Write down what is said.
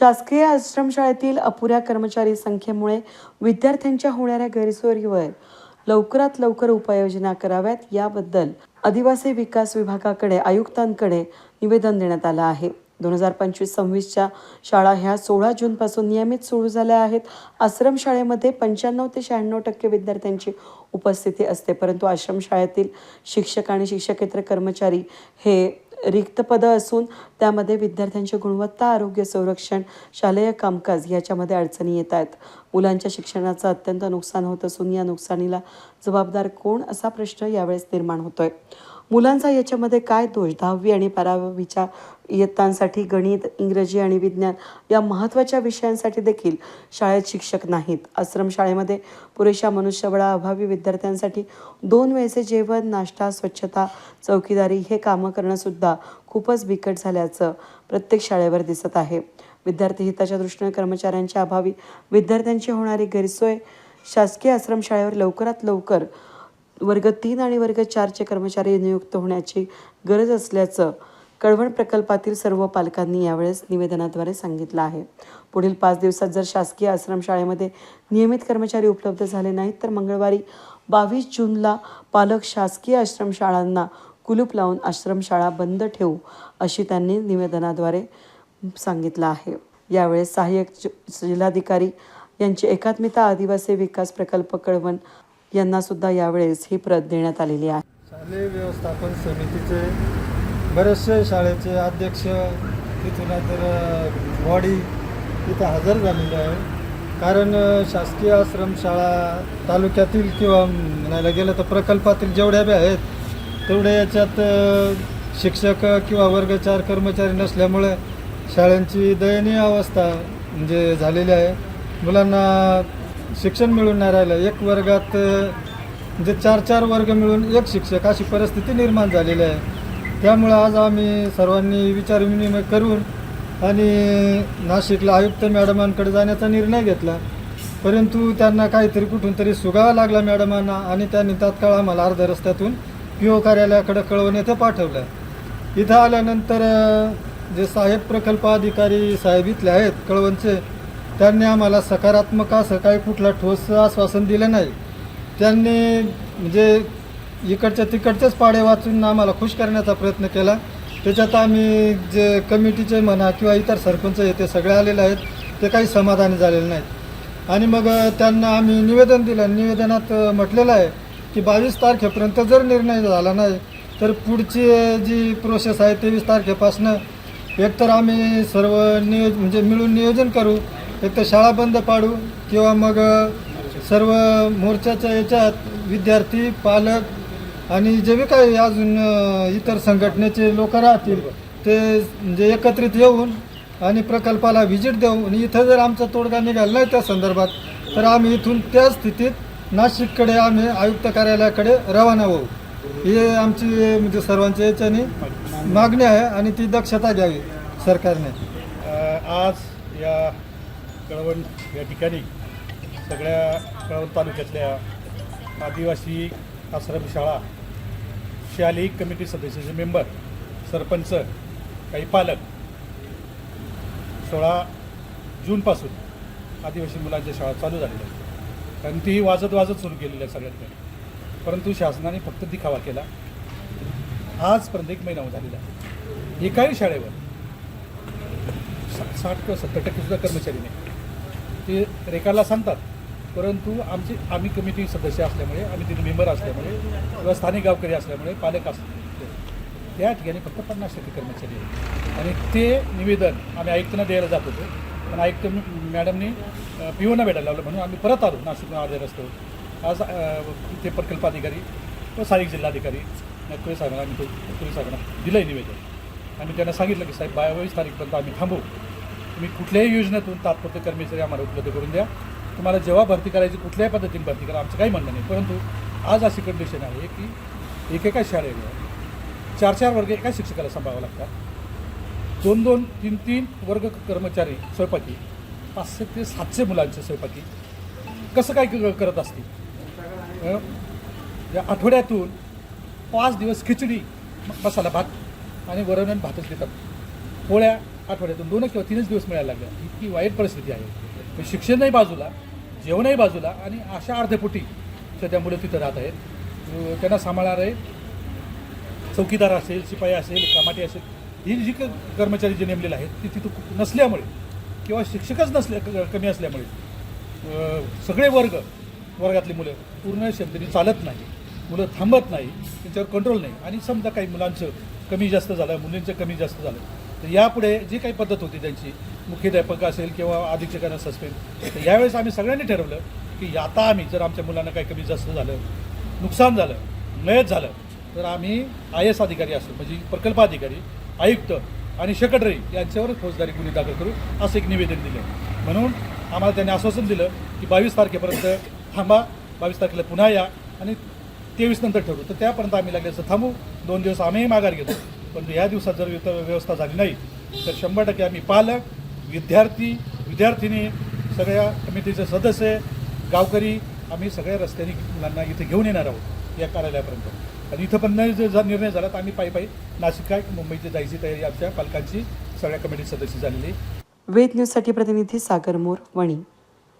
शासकीय आश्रमशाळेतील अपुऱ्या कर्मचारी संख्येमुळे विद्यार्थ्यांच्या होणाऱ्या गैरसोयीवर लवकरात लवकर उपाययोजना कराव्यात. याबद्दल आदिवासी विकास विभागाकडे आयुक्तांकडे निवेदन देण्यात आलं आहे. दोन हजार पंचवीस सव्वीसच्या शाळा ह्या सोळा जूनपासून नियमित सुरू झाल्या आहेत. आश्रमशाळेमध्ये पंच्याण्णव ते शहाण्णव टक्के विद्यार्थ्यांची उपस्थिती असते. परंतु आश्रमशाळेतील शिक्षक आणि शिक्षकेतर कर्मचारी हे रिक्त पदं असून त्यामध्ये विद्यार्थ्यांची गुणवत्ता आरोग्य संरक्षण शालेय कामकाज याच्यामध्ये अडचणी येत आहेत. मुलांच्या शिक्षणाचं अत्यंत नुकसान होत असून या नुकसानीला जबाबदार कोण असा प्रश्न यावेळेस निर्माण होतोय. मुलांचा याच्यामध्ये काय दोष? दहावी आणि बारावीच्या इयत्तांसाठी गणित इंग्रजी आणि विज्ञान या महत्त्वाच्या विषयांसाठी देखील शाळेत शिक्षक नाहीत. आश्रमशाळेमध्ये पुरेशा मनुष्यबळाअभावी विद्यार्थ्यांसाठी दोन वेळेचे जेवण नाश्ता स्वच्छता चौकीदारी हे कामं करणंसुद्धा खूपच बिकट झाल्याचं प्रत्येक शाळेवर दिसत आहे. विद्यार्थी हिताच्या दृष्टीने कर्मचाऱ्यांच्या अभावी विद्यार्थ्यांची होणारी गैरसोय शासकीय आश्रमशाळेवर लवकरात लवकर वर्ग तीन आणि वर्ग चारचे कर्मचारी नियुक्त होण्याची गरज असल्याचं कळवण प्रकल्पातील सर्व पालकांनी यावेळेस निवेदनाद्वारे सांगितलं आहे. पुढील पाच दिवसात जर शासकीय आश्रमशाळेमध्ये नियमित कर्मचारी उपलब्ध झाले नाहीत तर मंगळवारी बावीस जूनला पालक शासकीय आश्रमशाळांना कुलूप लावून आश्रमशाळा बंद ठेवू अशी त्यांनी निवेदनाद्वारे सांगितलं आहे. यावेळेस सहाय्यक जिल्हाधिकारी यांची एकात्मिता आदिवासी विकास प्रकल्प कळवण यांना सुद्धा यावेळेस ही प्रत देण्यात आलेली आहे. शालेय व्यवस्थापन समितीचे बरेचसे शाळेचे अध्यक्ष तिथून तर बॉडी तिथं हजर झालेले आहे कारण शासकीय आश्रमशाळा तालुक्यातील किंवा म्हणायला गेलं तर प्रकल्पातील जेवढ्या बी आहेत तेवढ्या याच्यात शिक्षक किंवा वर्गचार कर्मचारी नसल्यामुळे शाळांची दयनीय अवस्था म्हणजे झालेली आहे. मुलांना शिक्षण मिळून नाही राहिलं. एक वर्गात म्हणजे चार चार वर्ग मिळून एक शिक्षक अशी परिस्थिती निर्माण झालेली आहे. त्यामुळं आज आम्ही सर्वांनी विचारविनिमय करून आणि नाशिकला आयुक्त मॅडमांकडे जाण्याचा निर्णय घेतला. परंतु त्यांना काहीतरी कुठून तरी सुगावा लागला मॅडमांना आणि त्यांनी तात्काळ आम्हाला अर्ध्या रस्त्यातून पी ओ कार्यालयाकडे कळवून येथे पाठवलं. इथं आल्यानंतर जे साहेब प्रकल्प अधिकारी साहेब इथले आहेत कळवणचे त्यांनी आम्हाला सकारात्मक असं काही कुठला ठोस आश्वासन दिलं नाही. त्यांनी म्हणजे इकडच्या तिकडचेच पाडे वाचून आम्हाला खुश करण्याचा प्रयत्न केला. त्याच्यात आम्ही जे कमिटीचे म्हणा किंवा इतर सरपंच हे ते सगळे आलेले आहेत ते काही समाधानी झालेले नाहीत. आणि मग त्यांना आम्ही निवेदन दिलं. निवेदनात म्हटलेलं आहे की बावीस तारखेपर्यंत जर निर्णय झाला नाही तर पुढची जी प्रोसेस आहे तेवीस तारखेपासनं एकतर आम्ही सर्व नियोज म्हणजे मिळून नियोजन करू एक तर शाळा बंद पाडू किंवा मग सर्व मोर्चाच्या याच्यात विद्यार्थी पालक आणि जे बी काही अजून इतर संघटनेचे लोक राहतील ते म्हणजे एकत्रित येऊन आणि प्रकल्पाला व्हिजिट देऊ आणि इथं जर आमचा तोडगा निघाला नाही त्या संदर्भात तर आम्ही इथून त्या स्थितीत नाशिककडे आम्ही आयुक्त कार्यालयाकडे रवाना होऊ. हे आमची म्हणजे सर्वांच्या याच्याने मागणी आहे आणि ती दक्षता घ्यावी सरकारने. आज या कळवण या ठिकाणी सगळ्या कळवण तालुक्यातल्या आदिवासी आश्रमशाळा शालेय कमिटी सदस्याचे मेंबर सरपंच काही पालक सोळा जूनपासून आदिवासी मुलांच्या शाळा चालू झालेल्या आहेत. कारण तीही वाजत वाजत सुरू केलेल्या आहे सगळ्यात परंतु शासनाने फक्त दिखावा केला. आजपर्यंत एक महिना झालेला आहे. एकाही शाळेवर साठ किंवा सत्तर टक्के सुद्धा कर्मचारी नाही. ते रेखाला सांगतात. परंतु आमची आम्ही कमिटी सदस्य असल्यामुळे आम्ही तिथे मेंबर असल्यामुळे किंवा स्थानिक गावकरी असल्यामुळे पालक असल्यामुळे त्या ठिकाणी फक्त पन्नास टक्के कर्मचारी आहेत. आणि ते निवेदन आम्ही आयुक्तांना द्यायला जात होतो. पण आयुक्त मॅडमनी पिओना भेटायला लावलं म्हणून आम्ही परत आलो नाशिक अर्ध्या रस्त्यावर. आज ते प्रकल्प अधिकारी व स्थानिक जिल्हाधिकारी नकुळे साहेबांना आम्ही तो- साहेबांना दिलं आहे निवेदन. आम्ही त्यांना सांगितलं की साहेब बावीस तारीखपर्यंत आम्ही थांबू. तुम्ही कुठल्याही योजनेतून तात्पुरते कर्मचारी आम्हाला उपलब्ध करून द्या. तुम्हाला जेव्हा भरती करायची कुठल्याही पद्धतीने भरती करा आमचं काही म्हणणं नाही. परंतु आज अशी कंडिशन आहे की एकेका शाळेवर चार चार वर्ग एका शिक्षकाला सांभाळावं लागतात. दोन दोन तीन तीन वर्ग कर्मचारी स्वयंपाकी पाचशे ते सातशे मुलांचे स्वयंपाकी. कसं काय क- करत असतील? या आठवड्यातून पाच दिवस खिचडी मसाला भात आणि वरण भातच देतात. पोळ्या आठवड्यातून दोन किंवा तीनच दिवस मिळायला लागल्या इतकी वाईट परिस्थिती आहे. पण शिक्षणही बाजूला जेवणही बाजूला आणि अशा अर्धपुटी सध्या मुलं तिथं राहत आहेत. त्यांना त्यांना सांभाळणारे चौकीदार असेल शिपाई असेल कामाटी असेल ही जी क- कर्मचारी जे नेमलेले आहेत ती तिथं नसल्यामुळे किंवा शिक्षकच नसल्या क- कमी असल्यामुळे सगळे वर्ग वर्गातली मुलं पूर्ण क्षमतेने चालत नाही मुलं थांबत नाही त्यांच्यावर कंट्रोल नाही. आणि समजा काही मुलांचं कमी जास्त झालं मुलींचं कमी जास्त झालं तर यापुढे जी काही पद्धत होती त्यांची मुख्याध्यापक असेल किंवा अधीक्षकांना सस्पेंड तर यावेळेस आम्ही सगळ्यांनी ठरवलं की आता आम्ही जर आमच्या मुलांना काही कमी जास्त झालं नुकसान झालं मयत झालं तर आम्ही आय एस अधिकारी असो म्हणजे प्रकल्प अधिकारी आयुक्त आणि सेक्रेटरी यांच्यावर फौजदारी गुन्हे दाखल करू असं एक निवेदन दिलं. म्हणून आम्हाला त्यांनी आश्वासन दिलं की बावीस तारखेपर्यंत थांबा बावीस तारखेला पुन्हा या आणि तेवीस नंतर ठरवू. तर त्यापर्यंत आम्ही लागले असं थांबू. दोन दिवस आम्हीही माघार घेतो. पण या दिवसात जर व्यव- व्यवस्था झाली नाही तर शंभर टक्के आम्ही पालक विद्यार्थी विद्यार्थिनी सगळ्या कमिटीचे सदस्य गावकरी आम्ही सगळ्या रस्त्याने मुलांना इथे घेऊन येणार आहोत या कार्यालयापर्यंत. आणि इथं पण नाही जर निर्णय झाला तर आम्ही पायी पायी नाशिक काय मुंबईची जायची तयारी आमच्या पालकांची सगळ्या कमिटी सदस्य झालेली. वेद न्यूजसाठी प्रतिनिधी सागर मोर वणी.